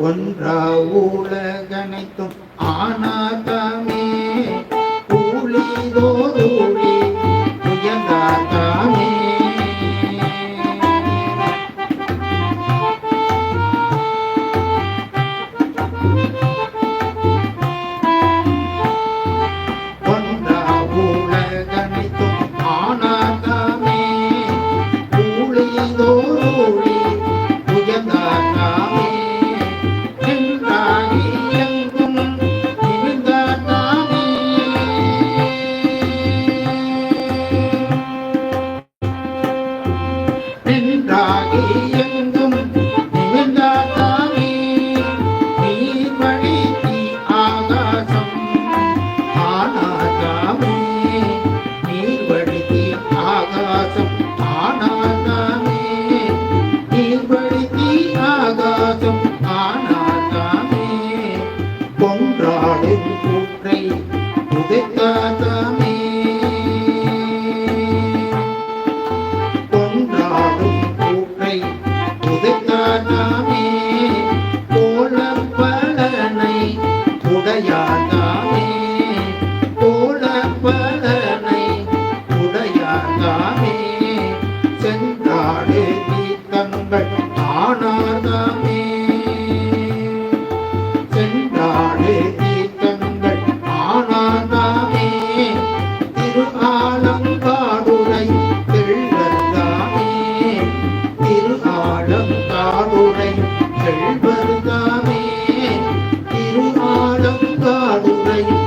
ஒன்றா உலகனைத்தும் ஆனா உதைக்காதாமே கொண்டாடும் கூட்டை உதைக்காதாமே கோலப்பலனை உடையாதாமே. கோலப்பலனை உடையாதாமே. சென்றாடு தங்கள் ஆனாதாமே.